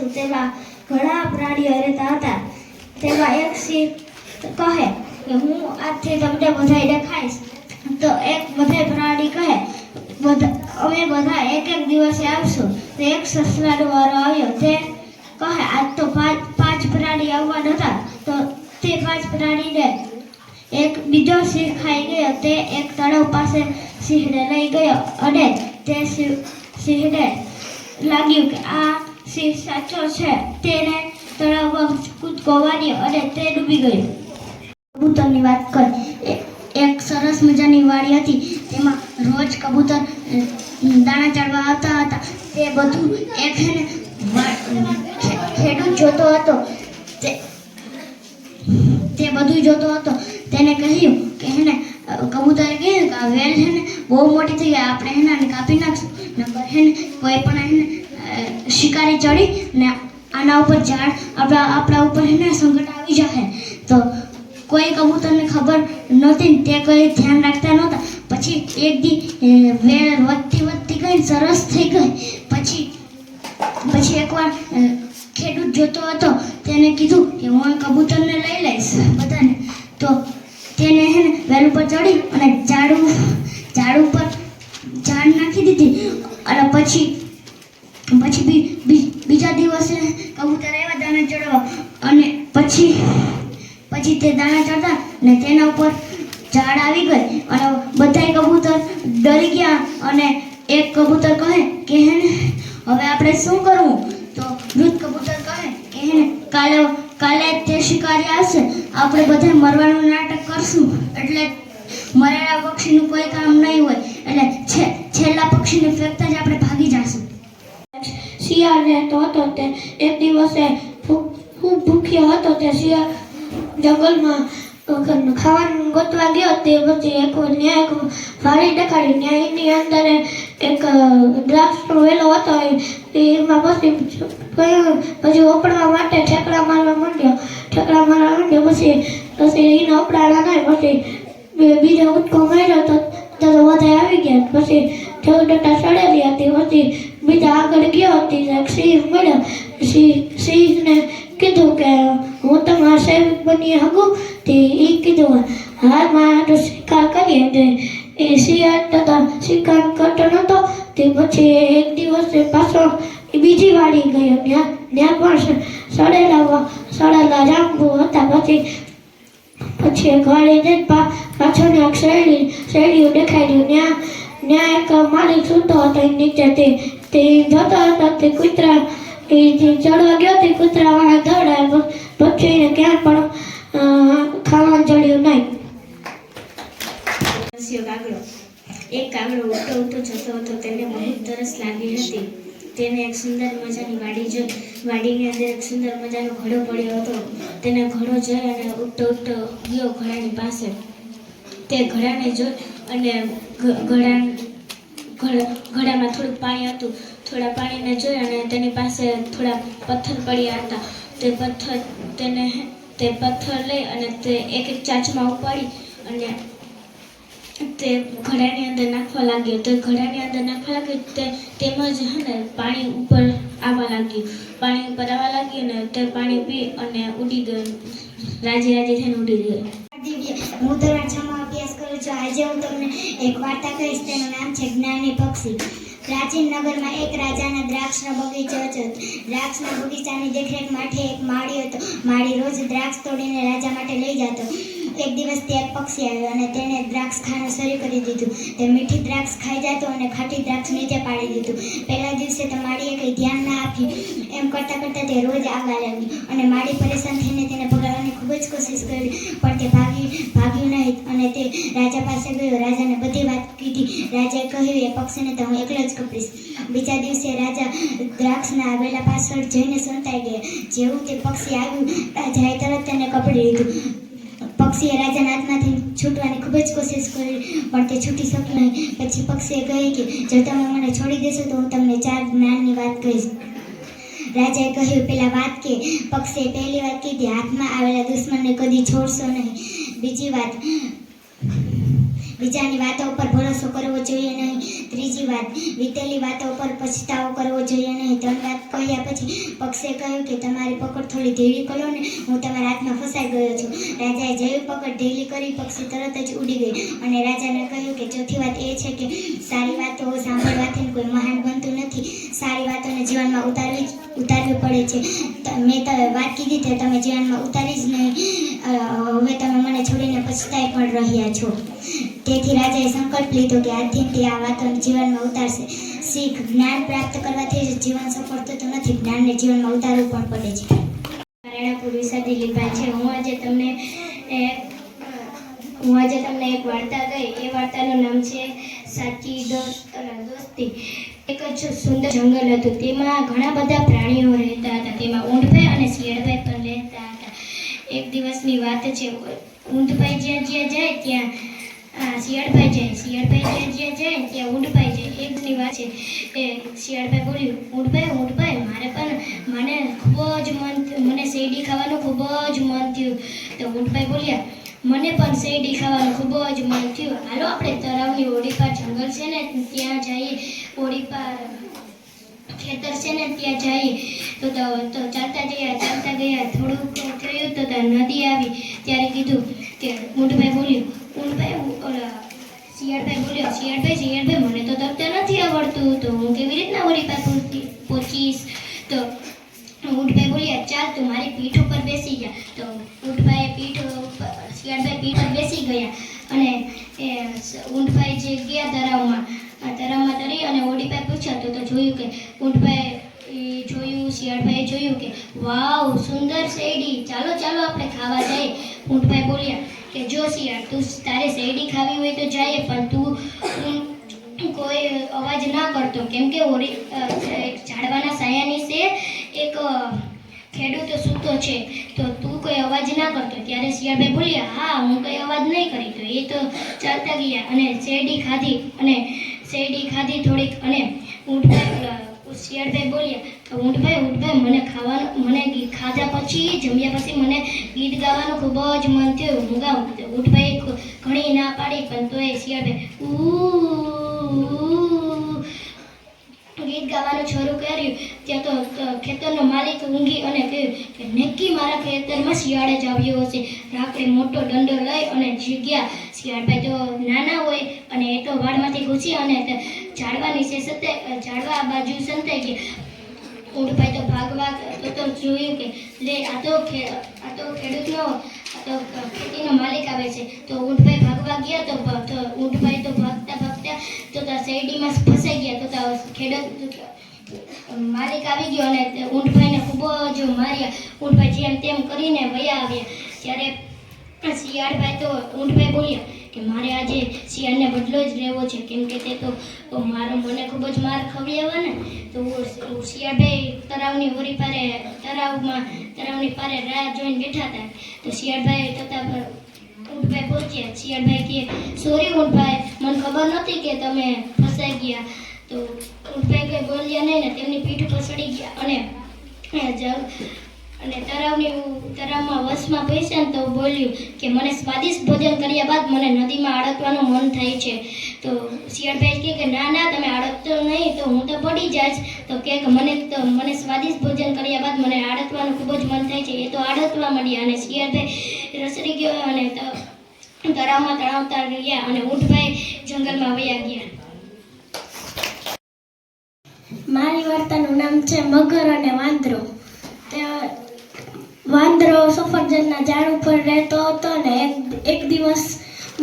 હતું તેમાં ઘણા પ્રાણીઓ રહેતા હતા. તેમાં એક સિંહ કહે કે, હું આજથી તમને બધાય દેખાઈશ. તો એક બધા પ્રાણી કહે, બધા, અમે બધા એક એક દિવસે આવશું. તો એક સસલાનો વારો આવ્યો. તે કહે, આજ તો પાંચ પાંચ પ્રાણી આવવાના હતા. તો તે પાંચ પ્રાણીને એક બીજો સિંહ ખાઈ ગયો. તે એક તળાવ પાસે સિંહને લઈ ગયો અને તે સિંહ સિંહને લાગ્યું કે, આ સિંહ સાચો છે. તેને તળાવમાં કૂદકો માર્યો અને તે ડૂબી ગયો. કબૂતરની વાત કરી. એક સરસ મજાની વાડી હતી. તેમાં રોજ કબૂતર દાણા ચડવા આવતા હતા. તે બધું એક હે ને વા- ખે- ખેડૂત જોતો હતો. તે બધું જોતો હતો. તેને કહ્યું કે હેને કબૂતરે કહ્યું કે વેલ છે ને બહુ મોટી થઈ ગઈ. આપણે હેને કાપી નાખશું. નંબર હેને કોઈ પણ હે ને અ, શિકારી ચડી ને આના ઉપર ઝાડ આપણા આપણા ઉપર હે ને સંકટ આવી જશે તો કોઈ કબૂતરને ખબર નહોતી ને તે કોઈ ધ્યાન રાખતા નહોતા. પછી એક દી વેળ વધતી વધતી ગઈ સરસ થઈ ગઈ. પછી પછી એકવાર ખેડૂત જોતો હતો, તેને કીધું કે હું કબૂતરને લઈ લઈશ બધાને. તો તેને હે ને વેલ ઉપર ચડી અને ઝાડ ઝાડ ઉપર ઝાડ નાખી દીધી. અને પછી પછી બી બીજા દિવસે કબૂતર આવ્યા દાણા ચડવા. અને પછી પછી તે દાણા ચડતા ને તેના ઉપર ઝાડ આવી ગઈ. અને બધાય કબૂતર ડરી ગયા. અને એક કબૂતર કહે કે હેને હવે આપણે શું કરવું? તો વૃદ્ધ કબૂતર કહે કે હેને કાલે કાલે તે શિકારી આવશે. આપણે બધા મરવાનું નાટક કરશું. એટલે મરેલા પક્ષીનું કોઈ કામ નહીં હોય. એટલે છે છેલ્લા પક્ષીને ફેંકતા જ આપણે ભાગી જશું. શિયાળ રહેતો હતો તે એક દિવસે ખૂબ ભૂખ્યો હતો તે શિયાળ જંગલમાં ખાવાનું ગોતવા ગયો તે પછી એક ન્યાય એક વાડી દેખાડી. ન્યાયની અંદર એક દ્રાક્ષનો વેલો હતો એમાં પછી પછી ઓપડવા માટે ઠેકડા મારવા માંડ્યો. ઠેકડા મારવા માંડ્યો પછી પછી એને ઓપડાના નહીં, પછી બીજા ઉટકો માર્યો તો વધારે આવી ગયા. પછી ઠેકડા સડેલી હતી. પછી બીજા આગળ ગયો હતી સિંહ મળ્યો. સિંહ સિંહને કીધું કે હું તમારા સેવક બની શકું તે એ કીધું, હા, મારે શિકાર કરીએ તે એ શિયાળ તથા શિકાર કરતો નહોતો તે પછી એક દિવસ પાછો બીજી વાડી ગયો. ત્યાં ત્યાં પણ સડેલા સડેલા જાંબુ હતા. પછી પછી ઘરે જઈને પા પાછળ એક શેરડી શેરડીઓ દેખાડ્યું ત્યાં ત્યાં એક માલિક સૂતો હતો નીચે તે તે જોતો હતો તે કૂતરા એ જે ચડવા ગયો તે કૂતરા વાળા દોડાય પછી ક્યાં પણ ખાવાનું ચડ્યું નહીં. કાગડો એક કાગડો ઉડતો ઉડતો જતો હતો, તેને બહુ તરસ લાગી હતી. તેને એક સુંદર મજાની વાડી જો, વાડીની અંદર એક સુંદર મજાનો ઘડો પડ્યો હતો. તેને ઘડો જોઈ અને ઉડતો ઉડતો ગયો ઘડાની પાસે. તે ઘડાને જોઈ અને ઘડ- ઘડામાં થોડું પાણી હતું. થોડા પાણીને જોઈ અને તેની પાસે થોડા પથ્થર પડ્યા હતા. તે પથ્થર તેને તે પથ્થર લઈ અને તે એક એક ચાંચમાં ઉપાડી અને તે ઘડાની અંદર નાખવા લાગ્યો. તે ઘડાની અંદર નાખવા લાગ્યો તે તેમજ હે ને પાણી ઉપર આવવા લાગ્યું. પાણી ઉપર આવવા લાગ્યું ને તે પાણી પી અને ઉડી ગયું. રાજી રાજી થઈને ઉડી ગયો. હું ધોરણ છમાં અભ્યાસ કરું છું આજે હું તમને એક વાર્તા કહીશ, તેનું નામ છે જ્ઞાની પક્ષી. પ્રાચીન નગરમાં એક રાજાના દ્રાક્ષનો બગીચો હતો. દ્રાક્ષના બગીચાની દેખરેખ માટે એક માળી હતો. માળી રોજ દ્રાક્ષ તોડીને રાજા માટે લઈ જતો. એક દિવસ તે એક પક્ષી આવ્યો અને તેણે દ્રાક્ષ ખાવાનું શરૂ કરી દીધું. તે મીઠી દ્રાક્ષ ખાઈ જતો અને ખાટી દ્રાક્ષ નીચે પાડી દીધું. પહેલા દિવસે તો માળીએ કંઈ ધ્યાન ના આપ્યું. એમ કરતાં કરતાં તે રોજ આવવા લાગ્યું અને માળી પરેશાન થઈને તેને ભગાડવાની ખૂબ જ કોશિશ કરી. પણ તે ભાગી, ભાગ્યું નહીં અને તે રાજા પાસે ગયો. રાજાને બધી વાત કીધી. રાજાએ કહ્યું, એ પક્ષીને તો હું એકલો જ કપડીશ બીજા દિવસે રાજા દ્રાક્ષના આવેલા પાછળ જઈને સંતાઈ ગયા. જેવું તે પક્ષી આવ્યું, રાજાએ તરત તેને કપડી લીધું. પક્ષીએ રાજાના હાથમાંથી છૂટવાની ખૂબ જ કોશિશ કરી, પણ તે છૂટી શક્યું નહીં. પછી પક્ષીએ કહ્યું કે, જો તમે મને છોડી દેશો, તો હું તમને ચાર જ્ઞાનની વાત કહીશ. રાજાએ કહ્યું, પેલા વાત કે, પક્ષીએ પહેલી વાત કીધી, હાથમાં આવેલા દુશ્મનને કદી છોડશો નહીં. બીજી વાત બીજાની વાતો ઉપર ભરોસો કરવો જોઈએ નહીં. ત્રીજી વાત, વીતેલી વાતો ઉપર પછતાવો કરવો જોઈએ નહીં. ત્રણ વાત કહ્યા પછી પક્ષે કહ્યું કે તમારી પકડ થોડી ઢીલી કરો ને, હું તમારા હાથમાં ફસાઈ ગયો છું. રાજાએ જેવી પકડ ઢીલી કરી, પક્ષી તરત જ ઉડી ગઈ. અને રાજાને કહ્યું કે ચોથી વાત એ છે કે સારી વાતો સાંભળવાથી કોઈ મહાન બનતું નથી. સારી વાતોને જીવનમાં ઉતારવી ઉતારવી પડે છે. મેં તો વાત કીધી તે તમે જીવનમાં ઉતારી જ નહીં. હવે તમે મને છોડીને પછતાઈ પણ રહ્યા છો. તેથી રાજાએ સંકલ્પ લીધો કે આજથી તે આ વાતોને જીવનમાં ઉતારશે. શીખ જ્ઞાન પ્રાપ્ત કરવાથી જ જીવન સફળ થતું નથી, જ્ઞાનને જીવનમાં ઉતારવું પણ પડે છે. નારાયણપુર વિસાદી લીધા છે. હું આજે તમને હું આજે તમને એક વાર્તા ગઈ એ વાર્તાનું નામ છે સાચી દોસ્ત દોસ્તી. એક જ સુંદર જંગલ હતું. તેમાં ઘણા બધા પ્રાણીઓ રહેતા હતા. તેમાં ઊંટભાઈ અને શિયાળભાઈ પણ રહેતા હતા. એક દિવસની વાત છે, ઊંટભાઈ જ્યાં જ્યાં જાય ત્યાં શિયાળભાઈ જાય શિયાળભાઈ જે જ્યાં ત્યાં ઊંટભાઈ જાય એક દિવસની વાત છે એ શિયાળભાઈ બોલ્યું, ઊંટભાઈ ઊંટભાઈ, મારે પણ મને ખૂબ જ મન મને શેરડી ખાવાનું ખૂબ જ મન થયું. તો ઊંટભાઈ બોલ્યા, મને પણ શેરડી ખાવાનું ખૂબ જ મન થયું. હાલો આપણે તળાવની ઓડી જંગલ છે ને, ત્યાં જઈએ. ઓડી ખેતર છે ને, ત્યાં જઈએ. તો તો તો ચાલતા ગયા ચાલતા ગયા. થોડુંક થયું તો ત્યાં નદી આવી. ત્યારે કીધું કે ઊંટભાઈ બોલ્યું હું- ઓલા શિયાળભાઈ બોલ્યો, શિયાળભાઈ શિયાળભાઈ, મને તો તરતા નથી આવડતું. તો હું કેવી રીતના ઓળી પાસે પહોંચી- પહોંચીશ? તો ઊંટભાઈ બોલ્યા, ચાલ તું મારી પીઠ ઉપર બેસી જા. તો ઊંટભાઈ પીઠ ઉપર, શિયાળભાઈ પીઠ પર બેસી ગયા અને એ ઊંટભાઈ જે ગયા તરાવમાં આ તળાવમાં તરી અને ઓડીભાઈ પૂછ્યા, તો જોયું કે? ઊંટભાઈ જોયું, શિયાળભાઈએ જોયું કે, વાવ, સુંદર શેરડી, ચાલો ચાલો, આપણે ખાવા જઈએ. ઊંટભાઈ બોલ્યા કે જો શિયાળ, તું તારે શેરડી ખાવી હોય તો જાય, પણ તું કોઈ અવાજ ના કરતો. કેમ કે ઝાડવાના સાયા નીચે એક ખેડૂતો સૂતો છે. તો તું કોઈ અવાજ ના કરતો. ત્યારે શિયાળભાઈ બોલ્યા, હા, હું કોઈ અવાજ નહીં કરી. તો એ તો ચાલતા ગયા અને શેરડી ખાધી અને શેરડી ખાધી થોડીક અને ઊંટભાઈ શિયાળભાઈ બોલ્યા ઊંટભાઈ ઊંટભાઈ મને ખાવાનું મને ખાધા પછી જમ્યા પછી મને ગીત ગાવાનું ખૂબ જ મન થયું ઊંઘા તો ઊંટભાઈ ઘણી ના પાડી પણ તોય શિયાળભાઈ ઉ ગીત ગાવાનું શરૂ કર્યું ત્યાં તો તો ખેતરનો માલિક ઊંઘી અને કહ્યું કે નક્કી મારા ખેતરમાં શિયાળે જ આવ્યો હશે રાત્રે મોટો દંડો લઈ અને જગ્યા શિયાળભાઈ તો નાના હોય અને એ તો વાડમાંથી ઘૂસી અને ઝાડવા નીચે સતે ઝાડવા બાજુ સંતાઈ ગયા ઊંટભાઈ તો ભાગવા તો તો જોયું કે લે, આ તો આ તો ખેડૂતનો આ તો ખેતીનો માલિક આવે છે. તો ઊંટભાઈ ભાગવા ગયા તો તો ઊંટભાઈ તો ભાગતા ભાગતા તો તો શેરડીમાં ફસાઈ ગયા. તો ખેડૂત માલિક આવી ગયો અને ઊંટભાઈને ખૂબ જ માર્યા. ઊંટભાઈ જેમ તેમ કરીને વયા આવ્યા. ત્યારે શિયાળભાઈ તો ઊંટભાઈ બોલ્યા કે મારે આજે શિયાળને બદલો જ લેવો છે. કેમ કે તે તો મારો મને ખૂબ જ માર ખવડાવ્યો ને તો શિયાળભાઈ તળાવની હોરી પારે તળાવમાં તળાવની પારે રાહ જોઈને બેઠા હતા. તો શિયાળભાઈ તથા ઊંટભાઈ પહોંચ્યા. શિયાળભાઈ કે સોરી ઊંટભાઈ, મને ખબર નહોતી કે તમે ફસાઈ ગયા. તો ઊંટભાઈ કંઈ બોલ્યા નહીં ને તેમની પીઠ પસડી ગયા અને અને તળાવની તળાવમાં વશમાં બેસ્યા તો બોલ્યું કે મને સ્વાદિષ્ટ ભોજન કર્યા બાદ મને નદીમાં અડકવાનું મન થાય છે. તો શિયાળભાઈ કહે કે ના ના, તમે અડકતો નહીં, તો હું તો પડી જાશ તો કે મને તો મને સ્વાદિષ્ટ ભોજન કર્યા બાદ મને અડકવાનું ખૂબ જ મન થાય છે. એ તો આડકવા માંડ્યા અને શિયાળભાઈ રસડી ગયો અને તળાવમાં તળાવતા રહ્યા અને ઊંટભાઈ જંગલમાં વયા ગયા. મારી વાર્તાનું નામ છે મગર અને વાંદરો. તે વાંદરો સફરજનના ઝાડ ઉપર રહેતો હતો ને એક દિવસ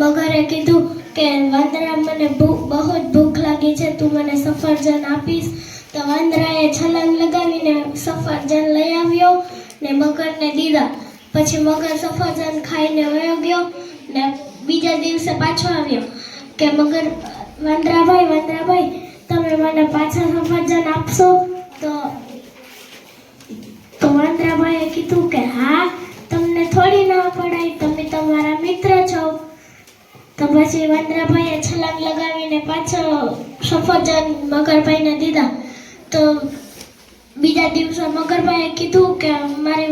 મગરે કીધું કે, વાંદરા, મને બહુ જ ભૂખ લાગી છે, તું મને સફરજન આપીશ. તો વાંદરાએ છલાંગ લગાવીને સફરજન લઈ આવ્યો ને મગરને દીધા. પછી મગર સફરજન ખાઈને વયો ગયો ને બીજા દિવસે પાછો આવ્યો કે, મગર, વાંદરાભાઈ વાંદરાભાઈ, તમે મને પાછા સફરજન આપશો તો તો વાંદરાભાઈએ કીધું કે, હા, તમને થોડી ના પડાય, તમે તમારા મિત્ર છો. તો પછી વાંદરાભાઈએ છલાંગ લગાવીને પાછો સફરજન મગરભાઈને દીધા. તો બીજા દિવસે મગરભાઈએ કીધું કે, મારી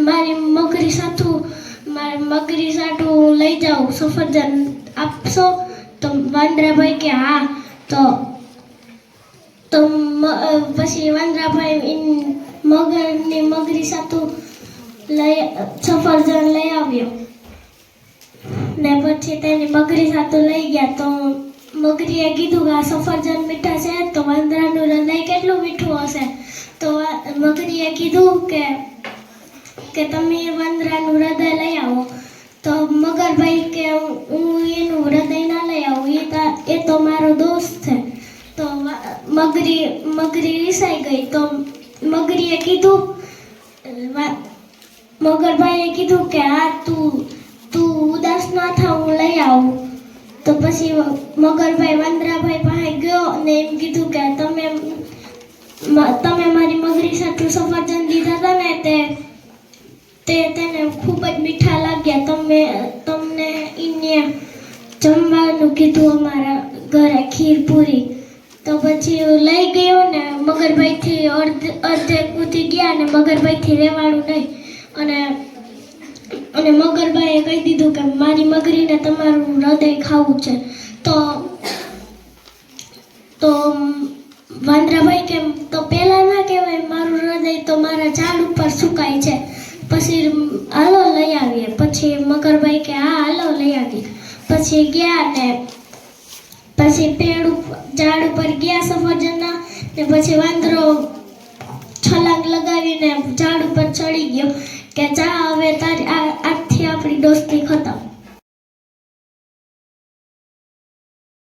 મારી મગરી સાથું મારી મગરી સાઠું લઈ જાઉં સફરજન આપશો? તો વાંદરાભાઈ કે, હા. તો તો પછી વાંદરાભાઈ મગરની મગરી સાતું લઈ, સફરજન લઈ આવ્યો. ને પછી તેની મગરી સાતું લઈ ગયા તો મગરીએ કીધું કે આ સફરજન મીઠા છે, તો વાંદરાનું હૃદય કેટલું મીઠું હશે? તો મગરીએ કીધું કે કે તમે વાંદરાનું હૃદય લઈ આવો. તો મગરભાઈ કે હું એનું હૃદય ના લઈ આવું એ તા મારો દોસ્ત છે. મગરી મગરી રિસાઈ ગઈ. તો મગરીએ કીધું મગરભાઈએ કીધું કે, હા, તું તું ઉદાસ ના થા, હું લઈ આવું. તો પછી મગરભાઈ વાંદરાભાઈ પાસે ગયો અને એમ કીધું કે, તમે તમે મારી મગરી સાથે સફરજન દીધા હતા ને, તે તે તેને ખૂબ જ મીઠા લાગ્યા. તમે તમને એને જમવાનું કીધું અમારા ઘરે ખીર પૂરી. તો પછી લઈ ગયો ને, મગરભાઈથી અર્ધ, અર્ધે કૂદી ગયા ને મગરભાઈથી રહેવાનું નહીં. અને અને મગરભાઈએ કહી દીધું કે મારી મગરીને તમારું હૃદય ખાવું છે. તો તો વાંદરાભાઈ કેમ, તો પહેલાં ના કહેવાય, મારું હૃદય તો મારા ઝાડ ઉપર સુકાય છે. પછી હાલો લઈ આવીએ. પછી મગરભાઈ કે, હા, હાલો લઈ આવીએ. પછી ગયા ને પછી પેડ ઝાડ ઉપર ગયા સફરજનના ને પછી વાંદરો છલાંગ લગાવીને ઝાડ ઉપર ચડી ગયો કે જા હવે તારી આજથી આપણી દોસ્તી ખતમ.